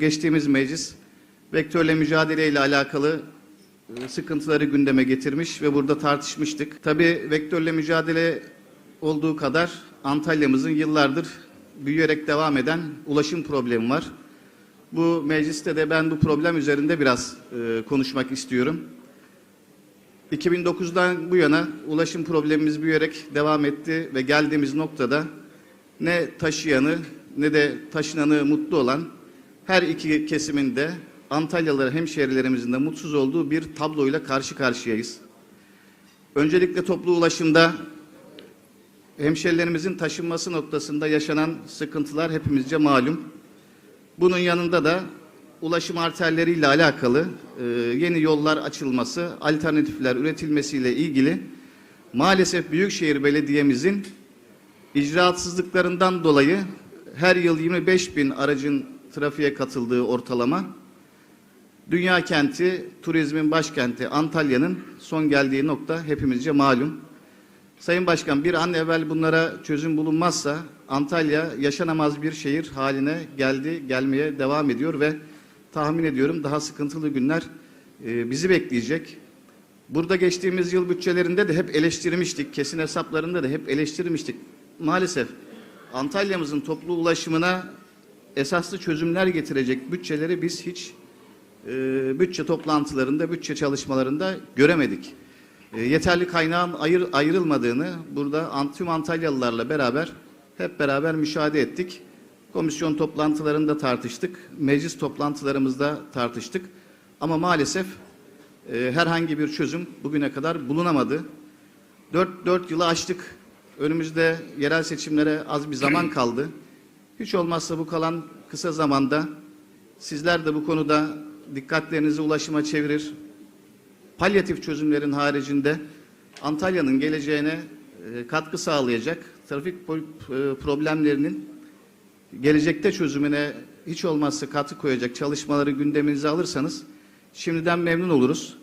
Geçtiğimiz meclis vektörle mücadele ile alakalı e, sıkıntıları gündeme getirmiş ve burada tartışmıştık. Tabii vektörle mücadele olduğu kadar Antalya'mızın yıllardır büyüyerek devam eden ulaşım problemi var. Bu mecliste de ben bu problem üzerinde biraz e, konuşmak istiyorum. 2009'dan bu yana ulaşım problemimiz büyüyerek devam etti ve geldiğimiz noktada ne taşıyanı ne de taşınanı mutlu olan her iki kesimin de Antalyalılar hemşehrilerimizin de mutsuz olduğu bir tabloyla karşı karşıyayız. Öncelikle toplu ulaşımda hemşehrilerimizin taşınması noktasında yaşanan sıkıntılar hepimizce malum. Bunun yanında da ulaşım arterleriyle alakalı e, yeni yollar açılması, alternatifler üretilmesiyle ilgili maalesef Büyükşehir Belediye'mizin icraatsızlıklarından dolayı her yıl 25 bin aracın trafiğe katıldığı ortalama, dünya kenti, turizmin başkenti Antalya'nın son geldiği nokta hepimizce malum. Sayın Başkan bir an evvel bunlara çözüm bulunmazsa Antalya yaşanamaz bir şehir haline geldi, gelmeye devam ediyor ve tahmin ediyorum daha sıkıntılı günler e, bizi bekleyecek. Burada geçtiğimiz yıl bütçelerinde de hep eleştirmiştik, kesin hesaplarında da hep eleştirmiştik. Maalesef Antalya'mızın toplu ulaşımına esaslı çözümler getirecek bütçeleri biz hiç e, bütçe toplantılarında, bütçe çalışmalarında göremedik. E, yeterli kaynağın ayır, ayrılmadığını burada tüm Antalyalılarla beraber hep beraber müşahede ettik. Komisyon toplantılarında tartıştık, meclis toplantılarımızda tartıştık. Ama maalesef e, herhangi bir çözüm bugüne kadar bulunamadı. 4, 4 yılı aştık. Önümüzde yerel seçimlere az bir zaman kaldı. Hiç olmazsa bu kalan kısa zamanda sizler de bu konuda dikkatlerinizi ulaşıma çevirir. Palyatif çözümlerin haricinde Antalya'nın geleceğine e, katkı sağlayacak trafik e, problemlerinin gelecekte çözümüne hiç olmazsa katkı koyacak çalışmaları gündeminize alırsanız şimdiden memnun oluruz.